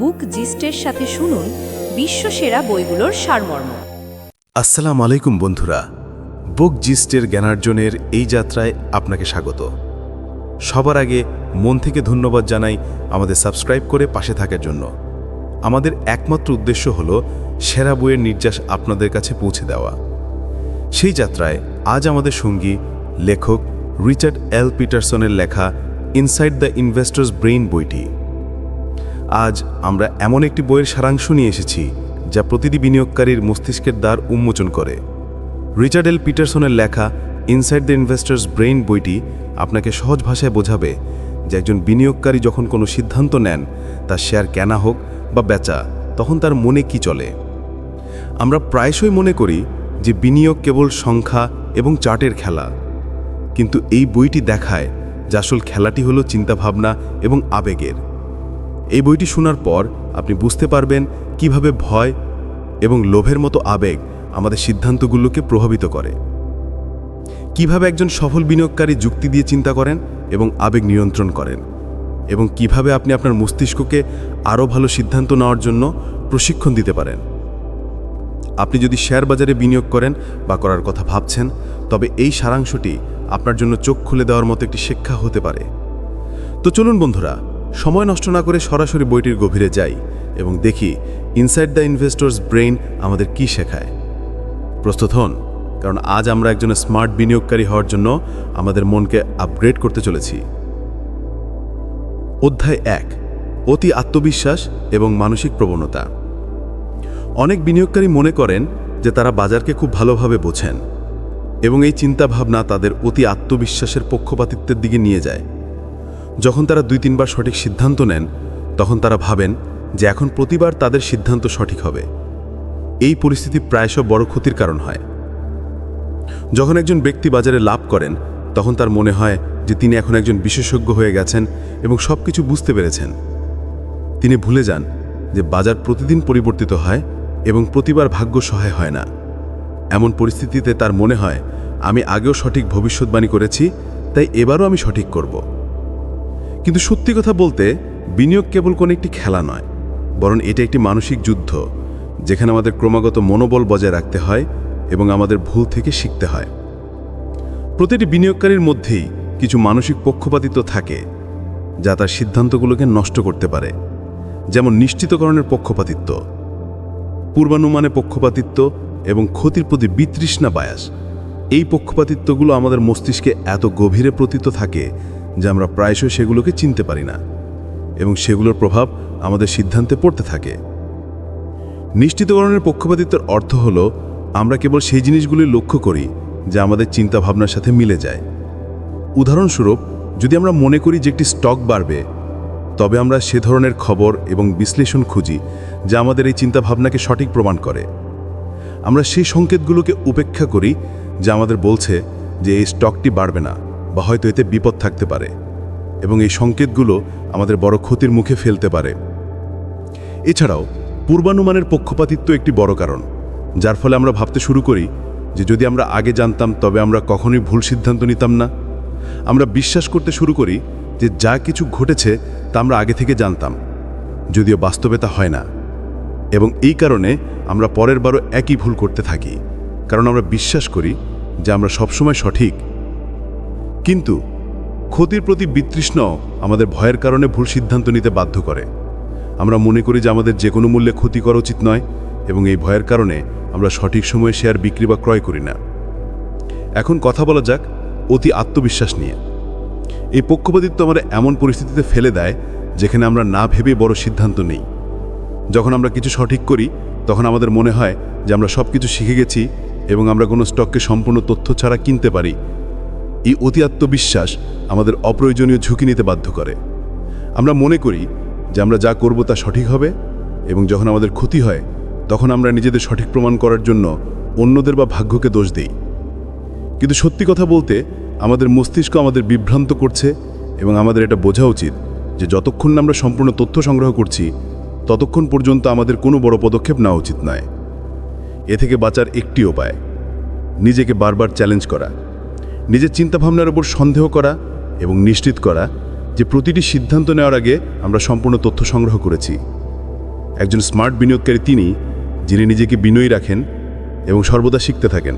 বুক জিস্টের সাথে শুনুন বিশ্বসেরা বইগুলোর সারমর্ম। আসসালাম আলাইকুম বন্ধুরা, বুক জিস্টের জ্ঞানার্জনের এই যাত্রায় আপনাকে স্বাগত। সবার আগে মন থেকে ধন্যবাদ জানাই আমাদের সাবস্ক্রাইব করে পাশে থাকার জন্য। আমাদের একমাত্র উদ্দেশ্য হল সেরা বইয়ের নির্যাস আপনাদের কাছে পৌঁছে দেওয়া। সেই যাত্রায় আজ আমাদের সঙ্গী, লেখক রিচার্ড এল পিটারসনের লেখা ইনসাইড দ্য ইনভেস্টর্স ব্রেইন বইটি। আজ আমরা এমন একটি বইয়ের সারাংশ নিয়ে এসেছি, যা প্রতিটি বিনিয়োগকারীর মস্তিষ্কের দ্বার উন্মোচন করে। রিচার্ড এল পিটারসনের লেখা ইনসাইড দ্য ইনভেস্টার্স ব্রেইন বইটি আপনাকে সহজ ভাষায় বোঝাবে যে একজন বিনিয়োগকারী যখন কোনো সিদ্ধান্ত নেন তার শেয়ার কেনা হোক বা বেচা, তখন তার মনে কি চলে? আমরা প্রায়শই মনে করি যে বিনিয়োগ কেবল সংখ্যা এবং চার্টের খেলা। কিন্তু এই বইটি দেখায় যে আসল খেলাটি হলো চিন্তাভাবনা এবং আবেগের। এই বইটি শোনার পর আপনি বুঝতে পারবেন কীভাবে ভয় এবং লোভের মতো আবেগ আমাদের সিদ্ধান্তগুলোকে প্রভাবিত করে। কীভাবে একজন সফল বিনিয়োগকারী যুক্তি দিয়ে চিন্তা করেন এবং আবেগ নিয়ন্ত্রণ করেন এবং কীভাবে আপনি আপনার মস্তিষ্ককে আরও ভালো সিদ্ধান্ত নেওয়ার জন্য প্রশিক্ষণ দিতে পারেন। আপনি যদি শেয়ার বাজারে বিনিয়োগ করেন বা করার কথা ভাবছেন, তবে এই সারাংশটি আপনার জন্য চোখ খুলে দেওয়ার মতো একটি শিক্ষা হতে পারে। তো চলুন বন্ধুরা সময় নষ্ট না করে সরাসরি বইটির গভীরে যাই এবং দেখি ইনসাইড দ্য ইনভেস্টর্স ব্রেইন আমাদের কি শেখায়। প্রস্তুত হন, কারণ আজ আমরা একজন স্মার্ট বিনিয়োগকারী হওয়ার জন্য আমাদের মনকে আপগ্রেড করতে চলেছি। অধ্যায় এক, অতি আত্মবিশ্বাস এবং মানসিক প্রবণতা। অনেক বিনিয়োগকারী মনে করেন যে তারা বাজারকে খুব ভালোভাবে বোঝেন এবং এই চিন্তাভাবনা তাদের অতি আত্মবিশ্বাসের পক্ষপাতিত্বের দিকে নিয়ে যায়। যখন তারা দুই তিনবার সঠিক সিদ্ধান্ত নেন, তখন তারা ভাবেন যে এখন প্রতিবার তাদের সিদ্ধান্ত সঠিক হবে। এই পরিস্থিতি প্রায়শ বড় ক্ষতির কারণ হয়। যখন একজন ব্যক্তি বাজারে লাভ করেন, তখন তার মনে হয় যে তিনি এখন একজন বিশেষজ্ঞ হয়ে গেছেন এবং সব কিছু বুঝতে পেরেছেন। তিনি ভুলে যান যে বাজার প্রতিদিন পরিবর্তিত হয় এবং প্রতিবার ভাগ্য সহায় হয় না। এমন পরিস্থিতিতে তার মনে হয়, আমি আগেও সঠিক ভবিষ্যৎবাণী করেছি, তাই এবারও আমি সঠিক করব। কিন্তু সত্যি কথা বলতে, বিনিয়োগ কেবল কোনো একটি খেলা নয়, বরং এটা একটি মানসিক যুদ্ধ, যেখানে আমাদের ক্রমাগত মনোবল বজায় রাখতে হয় এবং আমাদের ভুল থেকে শিখতে হয়। প্রতিটি বিনিয়োগকারীর মধ্যেই কিছু মানসিক পক্ষপাতিত্ব থাকে, যা তার সিদ্ধান্তগুলোকে নষ্ট করতে পারে, যেমন নিশ্চিতকরণের পক্ষপাতিত্ব, পূর্বানুমানে পক্ষপাতিত্ব এবং ক্ষতির প্রতি বিতৃষ্ণা বায়াস। এই পক্ষপাতিত্বগুলো আমাদের মস্তিষ্কে এত গভীরে প্রতীত থাকে যে আমরা প্রায়শই সেগুলোকে চিনতে পারি না এবং সেগুলোর প্রভাব আমাদের সিদ্ধান্তে পড়তে থাকে। নিশ্চিতকরণের পক্ষপাতিত্বের অর্থ হল, আমরা কেবল সেই জিনিসগুলি লক্ষ্য করি যা আমাদের চিন্তাভাবনার সাথে মিলে যায়। উদাহরণস্বরূপ, যদি আমরা মনে করি যে একটি স্টক বাড়বে, তবে আমরা সে ধরনের খবর এবং বিশ্লেষণ খুঁজি যা আমাদের এই চিন্তাভাবনাকে সঠিক প্রমাণ করে। আমরা সেই সংকেতগুলোকে উপেক্ষা করি যা আমাদের বলছে যে এই স্টকটি বাড়বে না। বা হয়তো এতে বিপদ থাকতে পারে এবং এই সংকেতগুলো আমাদের বড় ক্ষতির মুখে ফেলতে পারে। এছাড়াও, পূর্বানুমানের পক্ষপাতিত্ব একটি বড় কারণ, যার ফলে আমরা ভাবতে শুরু করি যে যদি আমরা আগে জানতাম, তবে আমরা কখনোই ভুল সিদ্ধান্ত নিতাম না। আমরা বিশ্বাস করতে শুরু করি যে যা কিছু ঘটেছে, তা আমরা আগে থেকে জানতাম, যদিও বাস্তবে তা হয় না। এবং এই কারণে আমরা পরের বারও একই ভুল করতে থাকি, কারণ আমরা বিশ্বাস করি যে আমরা সবসময় সঠিক কিন্তু ক্ষতির প্রতি বিতৃষ্ণ আমাদের ভয়ের কারণে ভুল সিদ্ধান্ত নিতে বাধ্য করে। আমরা মনে করি যে আমাদের যে কোনো মূল্যে ক্ষতি করা উচিত নয় এবং এই ভয়ের কারণে আমরা সঠিক সময়ে শেয়ার বিক্রি বা ক্রয় করি না। এখন কথা বলা যাক অতি আত্মবিশ্বাস নিয়ে। এই পক্ষপাতিত্ব আমরা এমন পরিস্থিতিতে ফেলে দেয় যেখানে আমরা না ভেবে বড় সিদ্ধান্ত নেই। যখন আমরা কিছু সঠিক করি, তখন আমাদের মনে হয় যে আমরা সব কিছু শিখে গেছি এবং আমরা কোনো স্টককে সম্পূর্ণ তথ্য ছাড়া কিনতে পারি এই অতি আত্মবিশ্বাস আমাদের অপ্রয়োজনীয় ঝুঁকি নিতে বাধ্য করে। আমরা মনে করি যে আমরা যা করব তা সঠিক হবে এবং যখন আমাদের ক্ষতি হয়, তখন আমরা নিজেদের সঠিক প্রমাণ করার জন্য অন্যদের বা ভাগ্যকে দোষ দেই। কিন্তু সত্যি কথা বলতে, আমাদের মস্তিষ্ক আমাদের বিভ্রান্ত করছে এবং আমাদের এটা বোঝা উচিত যে যতক্ষণ আমরা সম্পূর্ণ তথ্য সংগ্রহ করছি, ততক্ষণ পর্যন্ত আমাদের কোনো বড় পদক্ষেপ নেওয়া উচিত নয়। এ থেকে বাঁচার একটি উপায়, নিজেকে বারবার চ্যালেঞ্জ করা। নিজের চিন্তাভাবনার উপর সন্দেহ করা এবং নিশ্চিত করা যে প্রতিটি সিদ্ধান্ত নেওয়ার আগে আমরা সম্পূর্ণ তথ্য সংগ্রহ করেছি। একজন স্মার্ট বিনিয়োগকারী তিনি, যিনি নিজেকে বিনয়ী রাখেন এবং সর্বদা শিখতে থাকেন।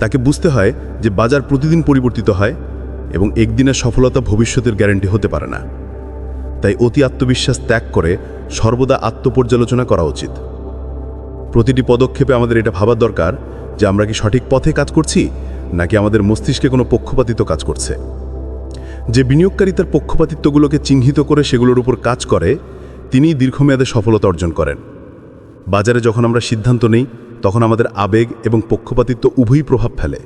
তাকে বুঝতে হয় যে বাজার প্রতিদিন পরিবর্তিত হয় এবং একদিনের সফলতা ভবিষ্যতের গ্যারান্টি হতে পারে না। তাই অতি আত্মবিশ্বাস ত্যাগ করে সর্বদা আত্মপর্যালোচনা করা উচিত। প্রতিটি পদক্ষেপে আমাদের এটা ভাবার দরকার যে আমরা কি সঠিক পথে কাজ করছি? নাকি আমাদের মস্তিষ্কে কোনো পক্ষপাতিত্ব কাজ করছে? যে বিনিয়োগকারী তার পক্ষপাতিত্বগুলোকে চিহ্নিত করে সেগুলোর উপর কাজ করে, তিনিই দীর্ঘমেয়াদে সফলতা অর্জন করেন। বাজারে যখন আমরা সিদ্ধান্ত নেই, তখন আমাদের আবেগ এবং পক্ষপাতিত্ব উভয়ই প্রভাব ফেলে।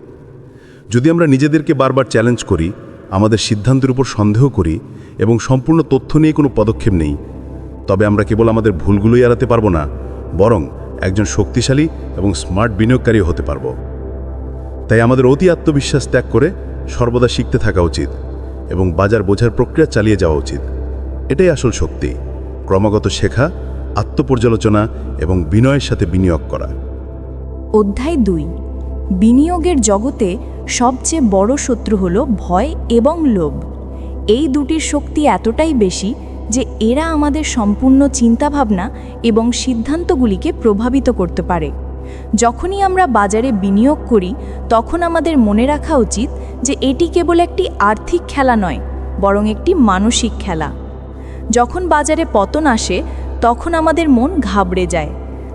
যদি আমরা নিজেদেরকে বারবার চ্যালেঞ্জ করি, আমাদের সিদ্ধান্তের উপর সন্দেহ করি এবং সম্পূর্ণ তথ্য নিয়ে কোনো পদক্ষেপ নেই, তবে আমরা কেবল আমাদের ভুলগুলোই এড়াতে পারব না, বরং একজন শক্তিশালী এবং স্মার্ট বিনিয়োগকারী হতে পারব। তাই আমাদের অতি আত্মবিশ্বাস ত্যাগ করে সর্বদা শিখতে থাকা উচিত এবং বাজার বোঝার প্রক্রিয়া চালিয়ে যাওয়া উচিত। এটাই আসল শক্তি। ক্রমাগত শেখা, আত্মপর্যালোচনা এবং বিনয়ের সাথে বিনিয়োগ করা। অধ্যায় দুই। বিনিয়োগের জগতে সবচেয়ে বড় শত্রু হল ভয় এবং লোভ। এই দুটির শক্তি এতটাই বেশি যে এরা আমাদের সম্পূর্ণ চিন্তাভাবনা এবং সিদ্ধান্তগুলিকে প্রভাবিত করতে পারে। যখনই আমরা বাজারে বিনিয়োগ করি, তখন আমাদের মনে রাখা উচিত যে এটি কেবল একটি আর্থিক খেলা নয়, বরং একটি মানসিক খেলা। যখন বাজারে পতন আসে, তখন আমাদের মন ঘাবড়ে যায়।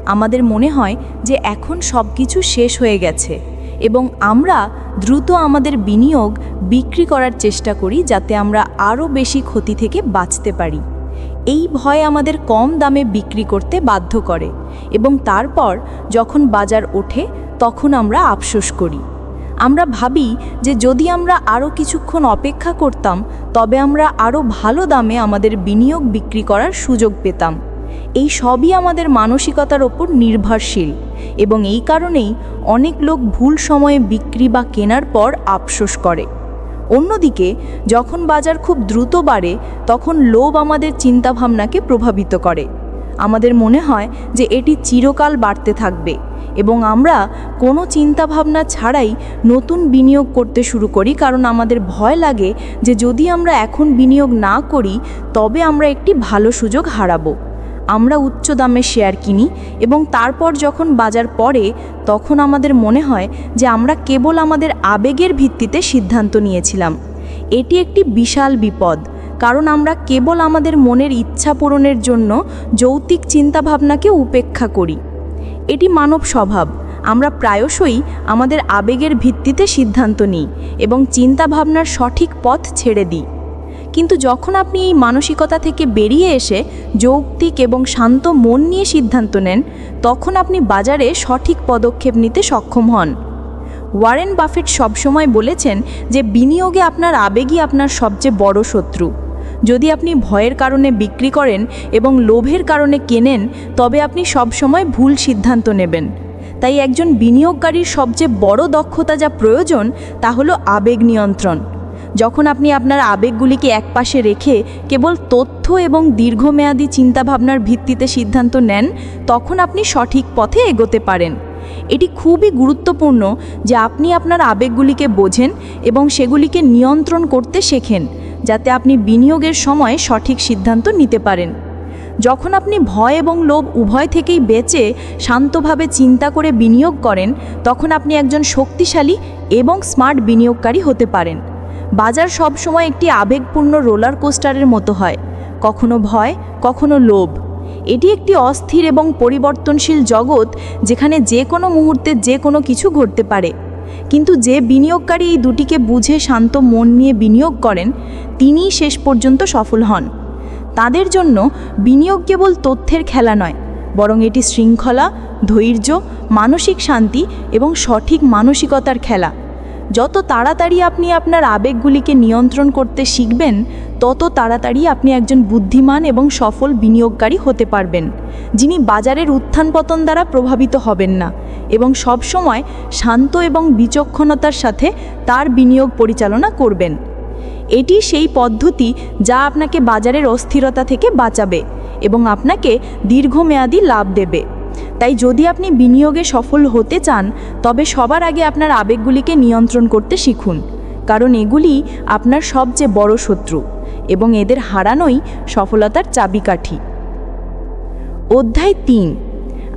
আমাদের মনে হয় যে এখন সব কিছু শেষ হয়ে গেছে এবং আমরা দ্রুত আমাদের বিনিয়োগ বিক্রি করার চেষ্টা করি যাতে আমরা আরও বেশি ক্ষতি থেকে বাঁচতে পারি। এই ভয় আমাদের কম দামে বিক্রি করতে বাধ্য করে এবং তারপর যখন বাজার ওঠে, তখন আমরা আফসোস করি। আমরা ভাবি যে যদি আমরা আরও কিছুক্ষণ অপেক্ষা করতাম, তবে আমরা আরও ভালো দামে আমাদের বিনিয়োগ বিক্রি করার সুযোগ পেতাম। এই সবই আমাদের মানসিকতার ওপর নির্ভরশীল এবং এই কারণেই অনেক লোক ভুল সময়ে বিক্রি বা কেনার পর আফসোস করে। অন্যদিকে, যখন বাজার খুব দ্রুত বাড়ে, তখন লোভ আমাদের চিন্তাভাবনাকে প্রভাবিত করে। আমাদের মনে হয় যে এটি চিরকাল বাড়তে থাকবে এবং আমরা কোনো চিন্তাভাবনা ছাড়াই নতুন বিনিয়োগ করতে শুরু করি কারণ আমাদের ভয় লাগে যে যদি আমরা এখন বিনিয়োগ না করি, তবে আমরা একটি ভালো সুযোগ হারাবো। আমরা উচ্চ দামে শেয়ার কিনি এবং তারপর যখন বাজার পড়ে, তখন আমাদের মনে হয় যে আমরা কেবল আমাদের আবেগের ভিত্তিতে সিদ্ধান্ত নিয়েছিলাম। এটি একটি বিশাল বিপদ, কারণ আমরা কেবল আমাদের মনের ইচ্ছা পূরণের জন্য যৌক্তিক চিন্তাভাবনাকে উপেক্ষা করি। এটি মানব স্বভাব। আমরা প্রায়শই আমাদের আবেগের ভিত্তিতে সিদ্ধান্ত নিই এবং চিন্তাভাবনার সঠিক পথ ছেড়ে দিই। কিন্তু যখন আপনি এই মানসিকতা থেকে বেরিয়ে এসে যৌক্তিক এবং শান্ত মন নিয়ে সিদ্ধান্ত নেন, তখন আপনি বাজারে সঠিক পদক্ষেপ নিতে সক্ষম হন। ওয়ারেন বাফেট সবসময় বলেছেন যে বিনিয়োগে আপনার আবেগই আপনার সবচেয়ে বড় শত্রু। যদি আপনি ভয়ের কারণে বিক্রি করেন এবং লোভের কারণে কেনেন, তবে আপনি সবসময় ভুল সিদ্ধান্ত নেবেন। তাই একজন বিনিয়োগকারীর সবচেয়ে বড় দক্ষতা যা প্রয়োজন, তা হলো আবেগ নিয়ন্ত্রণ। যখন আপনি আপনার আবেগগুলিকে একপাশে রেখে কেবল তথ্য এবং দীর্ঘমেয়াদী চিন্তাভাবনার ভিত্তিতে সিদ্ধান্ত নেন, তখন আপনি সঠিক পথে এগোতে পারেন। এটি খুবই গুরুত্বপূর্ণ যে আপনি আপনার আবেগগুলিকে বোঝেন এবং সেগুলিকে নিয়ন্ত্রণ করতে শেখেন, যাতে আপনি বিনিয়োগের সময় সঠিক সিদ্ধান্ত নিতে পারেন। যখন আপনি ভয় এবং লোভ উভয় থেকেই বেঁচে শান্তভাবে চিন্তা করে বিনিয়োগ করেন, তখন আপনি একজন শক্তিশালী এবং স্মার্ট বিনিয়োগকারী হতে পারেন। বাজার সবসময় একটি আবেগপূর্ণ রোলার কোস্টারের মতো হয়। কখনো ভয়, কখনো লোভ। এটি একটি অস্থির এবং পরিবর্তনশীল জগৎ, যেখানে যে কোনো মুহূর্তে যে কোনো কিছু ঘটতে পারে। কিন্তু যে বিনিয়োগকারী এই দুটিকে বুঝে শান্ত মন নিয়ে বিনিয়োগ করেন, তিনিই শেষ পর্যন্ত সফল হন। তাদের জন্য বিনিয়োগ কেবল তথ্যের খেলা নয়, বরং এটি শৃঙ্খলা, ধৈর্য, মানসিক শান্তি এবং সঠিক মানসিকতার খেলা। যত তাড়াতাড়ি আপনি আপনার আবেগগুলিকে নিয়ন্ত্রণ করতে শিখবেন, তত তাড়াতাড়ি আপনি একজন বুদ্ধিমান এবং সফল বিনিয়োগকারী হতে পারবেন, যিনি বাজারের উত্থান পতন দ্বারা প্রভাবিত হবেন না এবং সবসময় শান্ত এবং বিচক্ষণতার সাথে তার বিনিয়োগ পরিচালনা করবেন। এটি সেই পদ্ধতি যা আপনাকে বাজারের অস্থিরতা থেকে বাঁচাবে এবং আপনাকে দীর্ঘমেয়াদী লাভ দেবে। তাই যদি আপনি বিনিয়োগে সফল হতে চান, তবে সবার আগে আপনার আবেগগুলিকে নিয়ন্ত্রণ করতে শিখুন, কারণ এগুলি আপনার সবচেয়ে বড় শত্রু এবং এদের হারানোই সফলতার চাবিকাঠি। অধ্যায় তিন।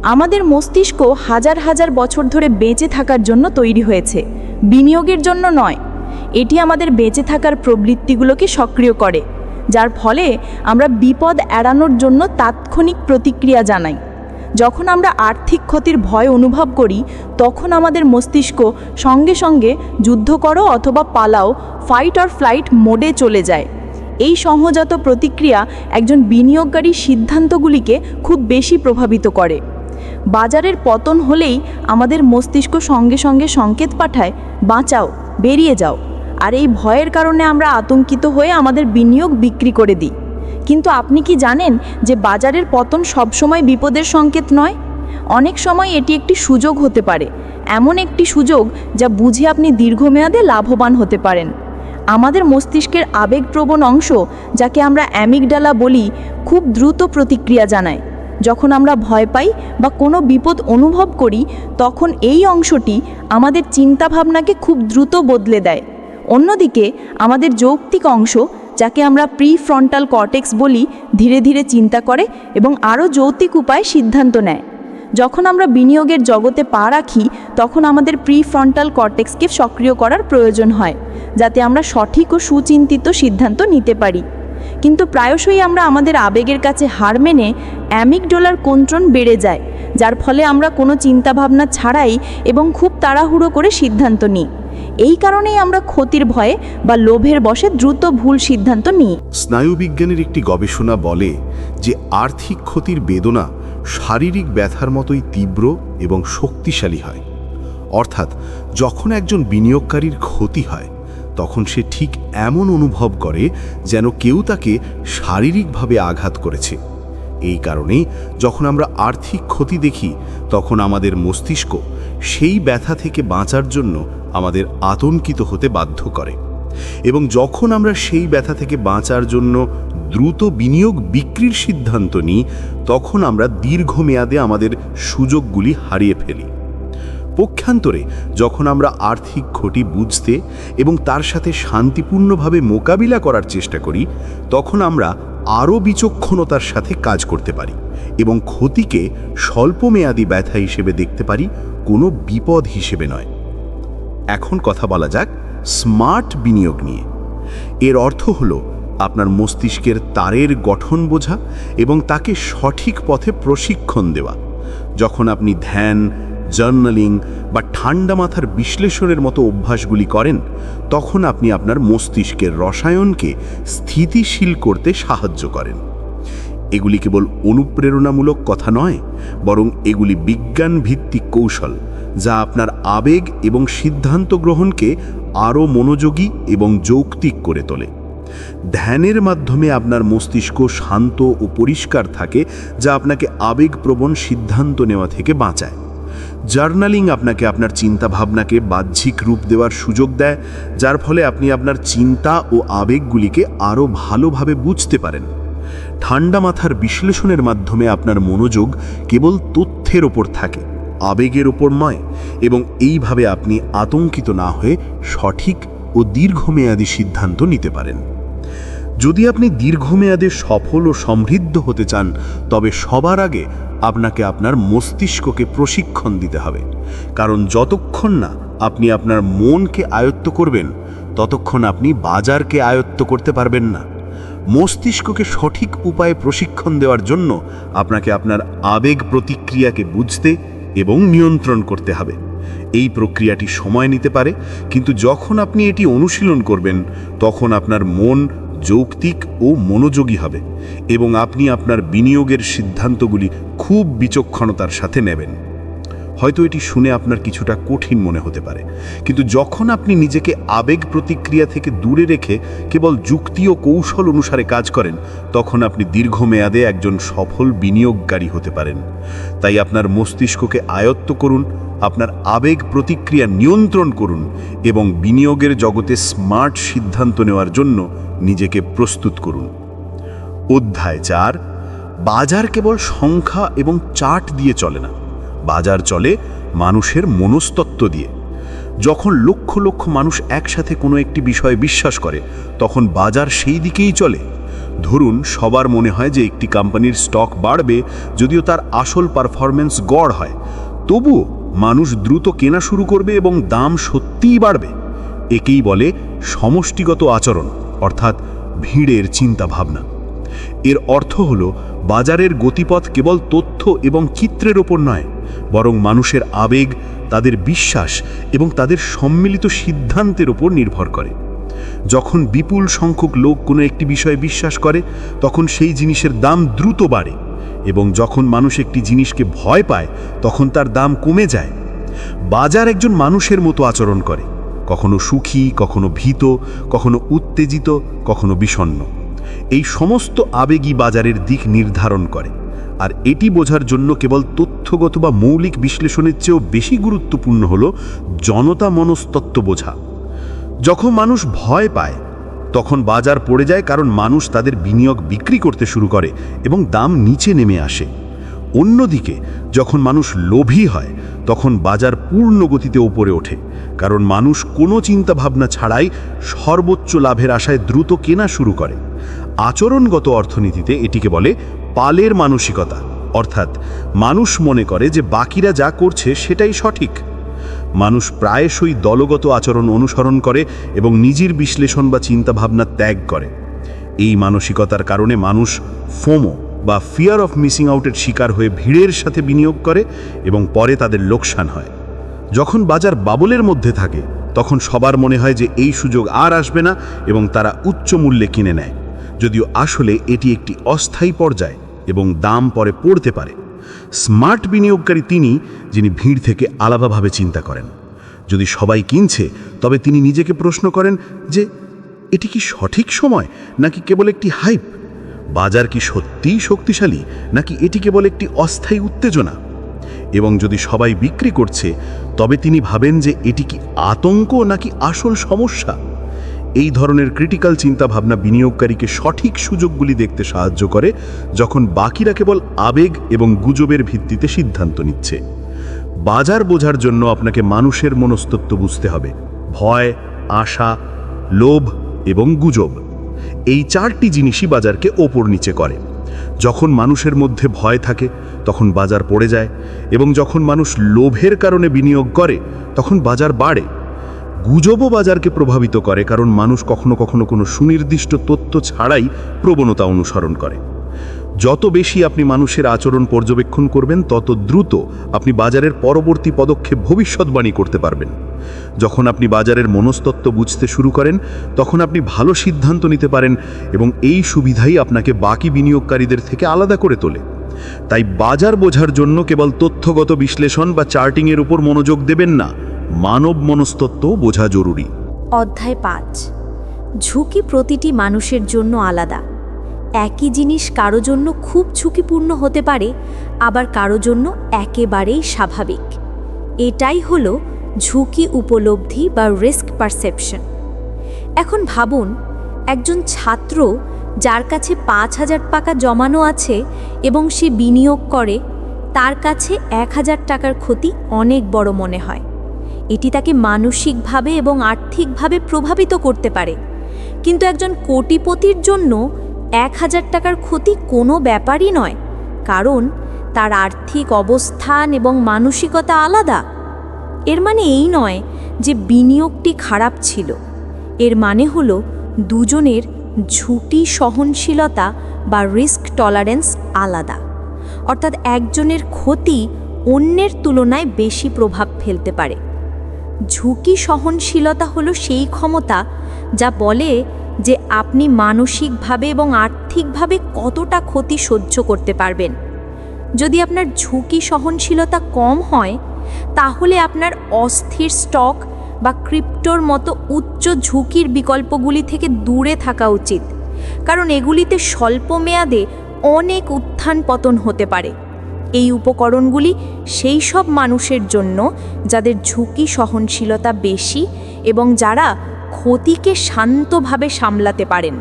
আমাদের মস্তিষ্ক হাজার হাজার বছর ধরে বেঁচে থাকার জন্য তৈরি হয়েছে, বিনিয়োগের জন্য নয়। এটি আমাদের বেঁচে থাকার প্রবৃত্তিগুলোকে সক্রিয় করে, যার ফলে আমরা বিপদ এড়ানোর জন্য তাৎক্ষণিক প্রতিক্রিয়া জানাই। যখন আমরা আর্থিক ক্ষতির ভয় অনুভব করি, তখন আমাদের মস্তিষ্ক সঙ্গে সঙ্গে যুদ্ধ করো অথবা পালাও ফাইট অর ফ্লাইট মোডে চলে যায়। এই সহজাত প্রতিক্রিয়া একজন বিনিয়োগকারী সিদ্ধান্তগুলিকে খুব বেশি প্রভাবিত করে। বাজারের পতন হলেই আমাদের মস্তিষ্ক সঙ্গে সঙ্গে সংকেত পাঠায়, বাঁচাও, বেরিয়ে যাও। আর এই ভয়ের কারণে আমরা আতঙ্কিত হয়ে আমাদের বিনিয়োগ বিক্রি করে দিই। কিন্তু আপনি কি জানেন যে বাজারের পতন সবসময় বিপদের সংকেত নয়? অনেক সময় এটি একটি সুযোগ হতে পারে, এমন একটি সুযোগ যা বুঝে আপনি দীর্ঘমেয়াদে লাভবান হতে পারেন। আমাদের মস্তিষ্কের আবেগপ্রবণ অংশ, যাকে আমরা অ্যামিগডালা বলি, খুব দ্রুত প্রতিক্রিয়া জানায়। যখন আমরা ভয় পাই বা কোনো বিপদ অনুভব করি, তখন এই অংশটি আমাদের চিন্তাভাবনাকে খুব দ্রুত বদলে দেয়। অন্যদিকে, আমাদের যৌক্তিক অংশ যাকে আমরা প্রি ফ্রন্টাল কর্টেক্স বলি, ধীরে ধীরে চিন্তা করে এবং আরও যৌতিক উপায়ে সিদ্ধান্ত নেয়। যখন আমরা বিনিয়োগের জগতে পা রাখি, তখন আমাদের প্রি ফ্রন্টাল কর্টেক্সকে সক্রিয় করার প্রয়োজন হয়, যাতে আমরা সঠিক ও সুচিন্তিত সিদ্ধান্ত নিতে পারি। কিন্তু প্রায়শই আমরা আমাদের আবেগের কাছে হার মেনে অ্যামিকডোলার কন্ট্রন বেড়ে যায়, যার ফলে আমরা কোনো চিন্তাভাবনা ছাড়াই এবং খুব তাড়াহুড়ো করে সিদ্ধান্ত নিই। এই কারণেই আমরা ক্ষতির ভয়ে বা লোভের বশে দ্রুত ভুল সিদ্ধান্ত নিই। স্নায়ুবিজ্ঞানের একটি গবেষণা বলে যে আর্থিক ক্ষতির বেদনা শারীরিক ব্যথার মতোই তীব্র এবং শক্তিশালী হয়। অর্থাৎ যখন একজন বিনিয়োগকারীর ক্ষতি হয়, তখন সে ঠিক এমন অনুভব করে যেন কেউ তাকে শারীরিকভাবে আঘাত করেছে। এই কারণেই যখন আমরা আর্থিক ক্ষতি দেখি, তখন আমাদের মস্তিষ্ক সেই ব্যথা থেকে বাঁচার জন্য আমাদের আতঙ্কিত হতে বাধ্য করে। এবং যখন আমরা সেই ব্যথা থেকে বাঁচার জন্য দ্রুত বিনিয়োগ বিক্রির সিদ্ধান্ত নিই, তখন আমরা দীর্ঘমেয়াদে আমাদের সুযোগগুলি হারিয়ে ফেলি। পক্ষান্তরে, যখন আমরা আর্থিক ক্ষতি বুঝতে এবং তার সাথে শান্তিপূর্ণভাবে মোকাবিলা করার চেষ্টা করি, তখন আমরা আরও বিচক্ষণতার সাথে কাজ করতে পারি এবং ক্ষতিকে স্বল্পমেয়াদী ব্যথা হিসেবে দেখতে পারি, কোনো বিপদ হিসেবে নয়। এখন কথা বলা যাক স্মার্ট বিনিয়োগ নিয়ে। এর অর্থ হলো আপনার মস্তিষ্কের তারের গঠন বোঝা এবং তাকে সঠিক পথে প্রশিক্ষণ দেওয়া। যখন আপনি ধ্যান, জার্নালিং বা ঠান্ডা মাথার বিশ্লেষণের মতো অভ্যাসগুলি করেন, তখন আপনি আপনার মস্তিষ্কের রসায়নকে স্থিতিশীল করতে সাহায্য করেন। এগুলি কেবল অনুপ্রেরণামূলক কথা নয়, বরং এগুলি বিজ্ঞান ভিত্তিক কৌশল, যা আপনার আবেগ এবং সিদ্ধান্ত গ্রহণকে আরও মনোযোগী এবং যৌক্তিক করে তোলে। ধ্যানের মাধ্যমে আপনার মস্তিষ্ক শান্ত ও পরিষ্কার থাকে, যা আপনাকে আবেগপ্রবণ সিদ্ধান্ত নেওয়া থেকে বাঁচায়। জার্নালিং আপনাকে আপনার চিন্তা ভাবনাকে বাহ্যিক রূপ দেওয়ার সুযোগ দেয়, যার ফলে আপনি আপনার চিন্তা ও আবেগগুলিকে আরও ভালোভাবে বুঝতে পারেন। ঠান্ডা মাথার বিশ্লেষণের মাধ্যমে আপনার মনোযোগ কেবল তথ্যের ওপর থাকে, আবেগের ওপর নয়, এবং এইভাবে আপনি আতঙ্কিত না হয়ে সঠিক ও দীর্ঘমেয়াদী সিদ্ধান্ত নিতে পারেন। যদি আপনি দীর্ঘমেয়াদে সফল ও সমৃদ্ধ হতে চান, তবে সবার আগে আপনাকে আপনার মস্তিষ্ককে প্রশিক্ষণ দিতে হবে। কারণ যতক্ষণ না আপনি আপনার মনকে আয়ত্ত করবেন, ততক্ষণ আপনি বাজারকে আয়ত্ত করতে পারবেন না। মস্তিষ্ককে সঠিক উপায়ে প্রশিক্ষণ দেওয়ার জন্য আপনাকে আপনার আবেগ প্রতিক্রিয়াকে বুঝতে এবং নিয়ন্ত্রণ করতে হবে। এই প্রক্রিয়াটি সময় নিতে পারে, কিন্তু যখন আপনি এটি অনুশীলন করবেন, তখন আপনার মন যৌক্তিক ও মনোযোগী হবে এবং আপনি আপনার বিনিয়োগের সিদ্ধান্তগুলি খুব বিচক্ষণতার সাথে নেবেন। হয়তো এটি শুনে আপনার কিছুটা কঠিন মনে হতে পারে। কিন্তু যখন আপনি নিজেকে আবেগ প্রতিক্রিয়া থেকে দূরে রেখে কেবল যুক্তি ও কৌশল অনুসারে কাজ করেন, তখন আপনি দীর্ঘমেয়াদে একজন সফল বিনিয়োগকারী হতে পারেন। তাই আপনার মস্তিষ্ককে আয়ত্ত করুন, আপনার আবেগ প্রতিক্রিয়া নিয়ন্ত্রণ করুন এবং বিনিয়োগের জগতে স্মার্ট সিদ্ধান্ত নেওয়ার জন্য নিজেকে প্রস্তুত করুন। অধ্যায় চার, বাজার কেবল সংখ্যা এবং চার্ট দিয়ে চলে না। বাজার চলে মানুষের মনস্তত্ত্ব দিয়ে। যখন লক্ষ লক্ষ মানুষ একসাথে কোনো একটি বিষয়ে বিশ্বাস করে, তখন বাজার সেই দিকেই চলে। ধরুন, সবার মনে হয় যে একটি কোম্পানির স্টক বাড়বে যদিও তার আসল পারফরম্যান্স গড় হয়। তবুও মানুষ দ্রুত কেনা শুরু করবে এবং দাম সত্যিই বাড়বে। একেই বলে সমষ্টিগত আচরণ, অর্থাৎ ভিড়ের চিন্তা ভাবনা এর অর্থ হল, বাজারের গতিপথ কেবল তথ্য এবং চিত্রের ওপর নয় বরং মানুষের আবেগ, তাদের বিশ্বাস এবং তাদের সম্মিলিত সিদ্ধান্তের ওপর নির্ভর করে। যখন বিপুল সংখ্যক লোক কোনো একটি বিষয়ে বিশ্বাস করে, তখন সেই জিনিসের দাম দ্রুত বাড়ে এবং যখন মানুষ একটি জিনিসকে ভয় পায়, তখন তার দাম কমে যায়। বাজার একজন মানুষের মতো আচরণ করে, কখনো সুখী, কখনো ভীত, কখনো উত্তেজিত, কখনো বিষণ্ণ। এই সমস্ত আবেগই বাজারের দিক নির্ধারণ করে। আর এটি বোঝার জন্য কেবল তথ্যগত বা মৌলিক বিশ্লেষণের চেয়েও বেশি গুরুত্বপূর্ণ হল জনতা মনস্তত্ত্ব বোঝা। যখন মানুষ ভয় পায়, তখন বাজার পড়ে যায় কারণ মানুষ তাদের বিনিয়োগ বিক্রি করতে শুরু করে এবং দাম নিচে নেমে আসে। অন্যদিকে, যখন মানুষ লোভী হয়, তখন বাজার পূর্ণ গতিতে ওপরে ওঠে, কারণ মানুষ কোনো চিন্তা ভাবনা ছাড়াই সর্বোচ্চ লাভের আশায় দ্রুত কেনা শুরু করে। আচরণগত অর্থনীতিতে এটিকে বলে পালের মানসিকতা, অর্থাৎ মানুষ মনে করে যে বাকিরা যা করছে সেটাই সঠিক। মানুষ প্রায়শই দলগত আচরণ অনুসরণ করে এবং নিজের বিশ্লেষণ বা চিন্তাভাবনা ত্যাগ করে। এই মানসিকতার কারণে মানুষ ফোমো বা ফিয়ার অফ মিসিং আউটের শিকার হয়ে ভিড়ের সাথে বিনিয়োগ করে এবং পরে তাদের লোকসান হয়। যখন বাজার বাবলের মধ্যে থাকে, তখন সবার মনে হয় যে এই সুযোগ আর আসবে না এবং তারা উচ্চ মূল্যে কিনে নেয়। যদিও আসলে এটি একটি অস্থায়ী পর্যায় এবং দাম পরে পড়তে পারে। স্মার্ট বিনিয়োগকারী তিনি, যিনি ভিড় থেকে আলাদাভাবে চিন্তা করেন। যদি সবাই কিনছে, তবে তিনি নিজেকে প্রশ্ন করেন যে, এটি কি সঠিক সময়, নাকি কেবল একটি হাইপ? বাজার কি সত্যিই শক্তিশালী, নাকি এটি কেবল একটি অস্থায়ী উত্তেজনা? এবং যদি সবাই বিক্রি করছে, তবে তিনি ভাবেন যে, এটি কি আতঙ্ক, নাকি আসল সমস্যা? এই ধরনের ক্রিটিক্যাল চিন্তাভাবনা বিনিয়োগকারীকে সঠিক সুযোগগুলি দেখতে সাহায্য করে যখন বাকিরা কেবল আবেগ এবং গুজবের ভিত্তিতে সিদ্ধান্ত নিচ্ছে। বাজার বোঝার জন্য আপনাকে মানুষের মনস্তত্ত্ব বুঝতে হবে। ভয়, আশা, লোভ এবং গুজব এই চারটি জিনিসই বাজারকে ওপর নিচে করে। যখন মানুষের মধ্যে ভয় থাকে, তখন বাজার পড়ে যায় এবং যখন মানুষ লোভের কারণে বিনিয়োগ করে, তখন বাজার বাড়ে। গুজবও বাজারকে প্রভাবিত করে, কারণ মানুষ কখনো কখনো কোনো সুনির্দিষ্ট তথ্য ছাড়াই প্রবণতা অনুসরণ করে। যত বেশি আপনি মানুষের আচরণ পর্যবেক্ষণ করবেন, তত দ্রুত আপনি বাজারের পরবর্তী পদক্ষেপ ভবিষ্যৎবাণী করতে পারবেন। যখন আপনি বাজারের মনস্তত্ত্ব বুঝতে শুরু করেন, তখন আপনি ভালো সিদ্ধান্ত নিতে পারেন এবং এই সুবিধাই আপনাকে বাকি বিনিয়োগকারীদের থেকে আলাদা করে তোলে। তাই বাজার বোঝার জন্য কেবল তথ্যগত বিশ্লেষণ বা চার্টিংয়ের উপর মনোযোগ দেবেন না। মানব মনস্তত্ত্ব বোঝা জরুরি। অধ্যায় পাঁচ। ঝুঁকি প্রতিটি মানুষের জন্য আলাদা। একই জিনিস কারও জন্য খুব ঝুঁকিপূর্ণ হতে পারে, আবার কারও জন্য একেবারেই স্বাভাবিক। এটাই হলো ঝুঁকি উপলব্ধি বা রিস্ক পারসেপশন এখন ভাবুন, একজন ছাত্র যার কাছে পাঁচ হাজার টাকা জমানো আছে এবং সে বিনিয়োগ করে, তার কাছে এক হাজার টাকার ক্ষতি অনেক বড় মনে হয়। এটি তাকে মানসিকভাবে এবং আর্থিকভাবে প্রভাবিত করতে পারে। কিন্তু একজন কোটিপতির জন্য এক হাজার টাকার ক্ষতি কোনো ব্যাপারই নয়, কারণ তার আর্থিক অবস্থান এবং মানসিকতা আলাদা। এর মানে এই নয় যে বিনিয়োগটি খারাপ ছিল। এর মানে হল দুজনের ঝুঁটি সহনশীলতা বা রিস্ক টলারেন্স আলাদা। অর্থাৎ একজনের ক্ষতি অন্যের তুলনায় বেশি প্রভাব ফেলতে পারে। ঝুঁকি সহনশীলতা হলো সেই ক্ষমতা যা বলে যে আপনি মানসিকভাবে এবং আর্থিকভাবে কতটা ক্ষতি সহ্য করতে পারবেন। যদি আপনার ঝুঁকি সহনশীলতা কম হয়, তাহলে আপনার অস্থির স্টক বা ক্রিপ্টোর মতো উচ্চ ঝুঁকির বিকল্পগুলি থেকে দূরে থাকা উচিত। কারণ এগুলিতে স্বল্প মেয়াদে অনেক উত্থান পতন হতে পারে। এই উপকরণগুলি সেই সব মানুষের জন্য যাদের ঝুঁকি সহনশীলতা বেশি এবং যারা ক্ষতিকে শান্তভাবে সামলাতে পারেন।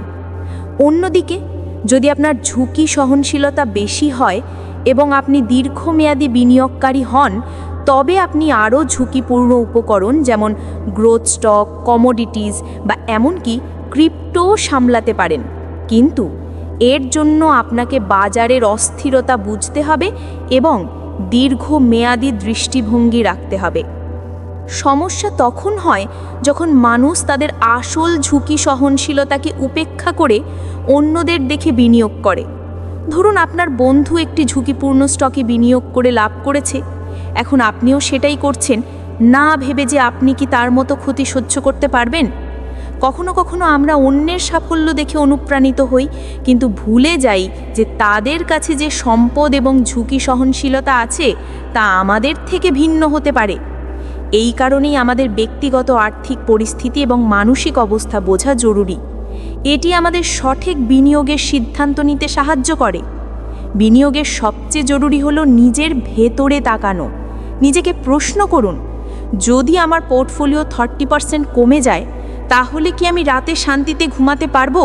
অন্যদিকে, যদি আপনার ঝুঁকি সহনশীলতা বেশি হয় এবং আপনি দীর্ঘমেয়াদী বিনিয়োগকারী হন, তবে আপনি আরও ঝুঁকিপূর্ণ উপকরণ যেমন গ্রোথ স্টক কমোডিটিজ বা এমনকি ক্রিপ্টোও সামলাতে পারেন। কিন্তু এর জন্য আপনাকে বাজারের অস্থিরতা বুঝতে হবে এবং দীর্ঘ মেয়াদী দৃষ্টিভঙ্গি রাখতে হবে। সমস্যা তখন হয় যখন মানুষ তাদের আসল ঝুঁকি সহনশীলতাকে উপেক্ষা করে অন্যদের দেখে বিনিয়োগ করে। ধরুন আপনার বন্ধু একটি ঝুঁকিপূর্ণ স্টকে বিনিয়োগ করে লাভ করেছে। এখন আপনিও সেটাই করছেন। না ভেবে যে আপনি কি তার মতো ক্ষতি সহ্য করতে পারবেন? কখনো কখনো আমরা অন্যের সাফল্য দেখে অনুপ্রাণিত হই, কিন্তু ভুলে যাই যে তাদের কাছে যে সম্পদ এবং ঝুঁকি সহনশীলতা আছে, তা আমাদের থেকে ভিন্ন হতে পারে। এই কারণেই আমাদের ব্যক্তিগত আর্থিক পরিস্থিতি এবং মানসিক অবস্থা বোঝা জরুরি। এটি আমাদের সঠিক বিনিয়োগের সিদ্ধান্ত নিতে সাহায্য করে। বিনিয়োগের সবচেয়ে জরুরি হলো নিজের ভেতরে তাকানো। নিজেকে প্রশ্ন করুন, যদি আমার পোর্টফোলিও থার্টি পার্সেন্ট কমে যায় তাহলে কি আমি রাতে শান্তিতে ঘুমাতে পারব?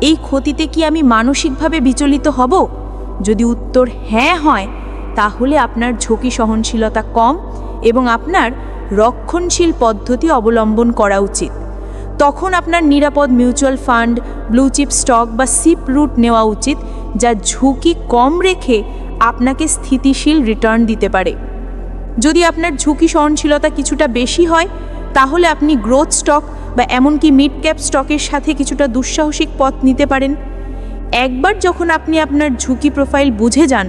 এই ক্ষতিতে কি আমি মানসিকভাবে বিচলিত হব? যদি উত্তর হ্যাঁ হয়, তাহলে আপনার ঝুঁকি সহনশীলতা কম এবং আপনার রক্ষণশীল পদ্ধতি অবলম্বন করা উচিত। তখন আপনার নিরাপদ mutual fund, blue chip stock বা সিপ রুট নেওয়া উচিত, যা ঝুঁকি কম রেখে আপনাকে স্থিতিশীল রিটার্ন দিতে পারে। যদি আপনার ঝুঁকি সহনশীলতা কিছুটা বেশি হয়, তাহলে আপনি গ্রোথ স্টক বা এমনকি মিড ক্যাপ স্টকের সাথে কিছুটা দুঃসাহসিক পথ নিতে পারেন। একবার যখন আপনি আপনার ঝুঁকি প্রোফাইল বুঝে যান,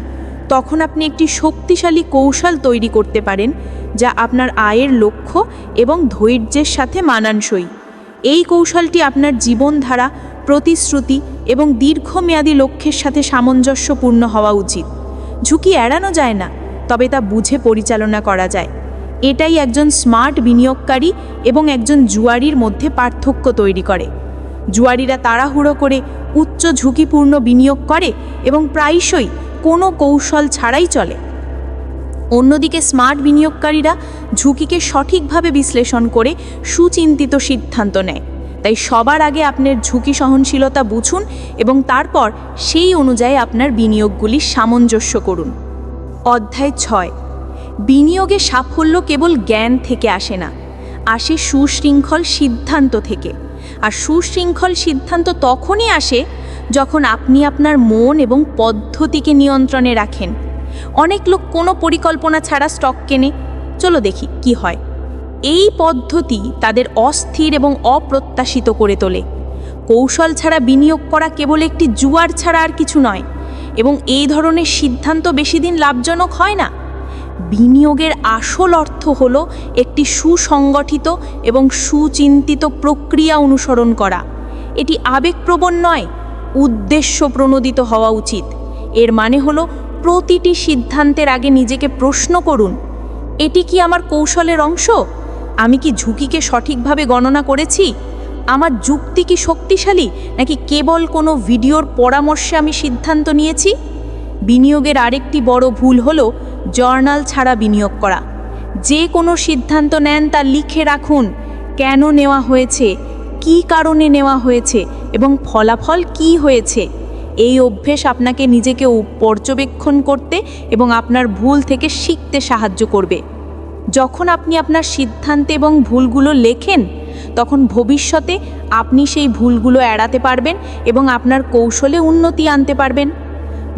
তখন আপনি একটি শক্তিশালী কৌশল তৈরি করতে পারেন, যা আপনার আয়ের লক্ষ্য এবং ধৈর্যের সাথে মানানসই। এই কৌশলটি আপনার জীবনধারা, প্রতিশ্রুতি এবং দীর্ঘমেয়াদী লক্ষ্যের সাথে সামঞ্জস্যপূর্ণ হওয়া উচিত। ঝুঁকি এড়ানো যায় না, তবে তা বুঝে পরিচালনা করা যায়। এটাই একজন স্মার্ট বিনিয়োগকারী এবং একজন জুয়ারির মধ্যে পার্থক্য তৈরি করে। জুয়ারিরা তাড়াহুড়ো করে উচ্চ ঝুঁকিপূর্ণ বিনিয়োগ করে এবং প্রায়শই কোনো কৌশল ছাড়াই চলে। অন্যদিকে স্মার্ট বিনিয়োগকারীরা ঝুঁকিকে সঠিকভাবে বিশ্লেষণ করে সুচিন্তিত সিদ্ধান্ত নেয়। তাই সবার আগে আপনার ঝুঁকি সহনশীলতা বুঝুন এবং তারপর সেই অনুযায়ী আপনার বিনিয়োগগুলি সামঞ্জস্য করুন। অধ্যায় ছয়। বিনিয়োগে সাফল্য কেবল জ্ঞান থেকে আসে না আসে সুশৃঙ্খল সিদ্ধান্ত থেকে। আর সুশৃঙ্খল সিদ্ধান্ত তখনই আসে যখন আপনি আপনার মন এবং পদ্ধতিকে নিয়ন্ত্রণে রাখেন। অনেক লোক কোনো পরিকল্পনা ছাড়া স্টক কেনে। চলো দেখি কি হয়। এই পদ্ধতি তাদের অস্থির এবং অপ্রত্যাশিত করে তোলে। কৌশল ছাড়া বিনিয়োগ করা কেবল একটি জুয়ার ছাড়া আর কিছু নয়, এবং এই ধরনের সিদ্ধান্ত বেশি দিন লাভজনক হয় না। বিনিয়োগের আসল অর্থ হল একটি সুসংগঠিত এবং সুচিন্তিত প্রক্রিয়া অনুসরণ করা। এটি আবেগপ্রবণ নয়, উদ্দেশ্য প্রণোদিত হওয়া উচিত। এর মানে হলো প্রতিটি সিদ্ধান্তের আগে নিজেকে প্রশ্ন করুন, এটি কি আমার কৌশলের অংশ? আমি কি ঝুঁকিকে সঠিকভাবে গণনা করেছি? আমার যুক্তি কি শক্তিশালী? নাকি কেবল কোনো ভিডিওর পরামর্শে আমি সিদ্ধান্ত নিয়েছি? বিনিয়োগের আরেকটি বড় ভুল হলো জার্নাল ছাড়া বিনিয়োগ করা। যে কোনো সিদ্ধান্ত নেন তা লিখে রাখুন, কেন নেওয়া হয়েছে, কী কারণে নেওয়া হয়েছে এবং ফলাফল কি হয়েছে। এই অভ্যেস আপনাকে নিজেকে পর্যবেক্ষণ করতে এবং আপনার ভুল থেকে শিখতে সাহায্য করবে। যখন আপনি আপনার সিদ্ধান্তে এবং ভুলগুলো লেখেন, তখন ভবিষ্যতে আপনি সেই ভুলগুলো এড়াতে পারবেন এবং আপনার কৌশলে উন্নতি আনতে পারবেন।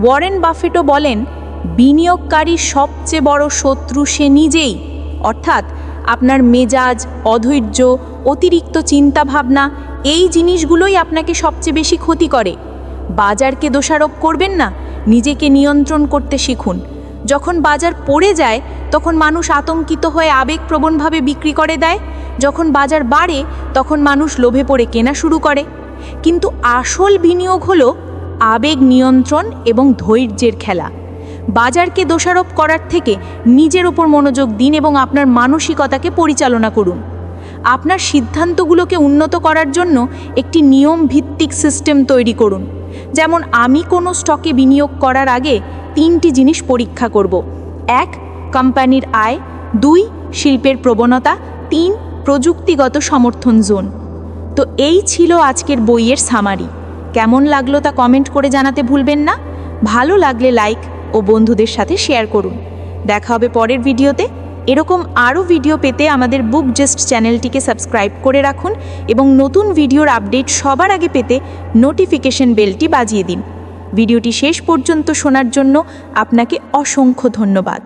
ওয়ারেন বাফেটও বলেন বিনিয়োগকারী সবচেয়ে বড় শত্রু সে নিজেই। অর্থাৎ আপনার মেজাজ, অধৈর্য, অতিরিক্ত চিন্তাভাবনা, এই জিনিসগুলোই আপনাকে সবচেয়ে বেশি ক্ষতি করে। বাজারকে দোষারোপ করবেন না, নিজেকে নিয়ন্ত্রণ করতে শিখুন। যখন বাজার পড়ে যায়, তখন মানুষ আতঙ্কিত হয়ে আবেগপ্রবণভাবে বিক্রি করে দেয়। যখন বাজার বাড়ে, তখন মানুষ লোভে পড়ে কেনা শুরু করে। কিন্তু আসল বিনিয়োগ হলো আবেগ নিয়ন্ত্রণ এবং ধৈর্যের খেলা। বাজারকে দোষারোপ করার থেকে নিজের ওপর মনোযোগ দিন এবং আপনার মানসিকতাকে পরিচালনা করুন। আপনার সিদ্ধান্তগুলোকে উন্নত করার জন্য একটি নিয়ম ভিত্তিক সিস্টেম তৈরি করুন। যেমন, আমি কোনো স্টকে বিনিয়োগ করার আগে তিনটি জিনিস পরীক্ষা করব। এক, কোম্পানির আয়। দুই, শিল্পের প্রবণতা। তিন, প্রযুক্তিগত সমর্থন জোন। তো এই ছিল আজকের বইয়ের সামারি। কেমন লাগল তা কমেন্ট করে জানাতে ভুলবেন না। ভালো লাগলে লাইক ও বন্ধুদের সাথে শেয়ার করুন। দেখা হবে পরের ভিডিওতে। এরকম আরও ভিডিও পেতে আমাদের বুক জাস্ট চ্যানেলটিকে সাবস্ক্রাইব করে রাখুন এবং নতুন ভিডিওর আপডেট সবার আগে পেতে নোটিফিকেশন বেলটি বাজিয়ে দিন। ভিডিওটি শেষ পর্যন্ত শোনার জন্য আপনাকে অসংখ্য ধন্যবাদ।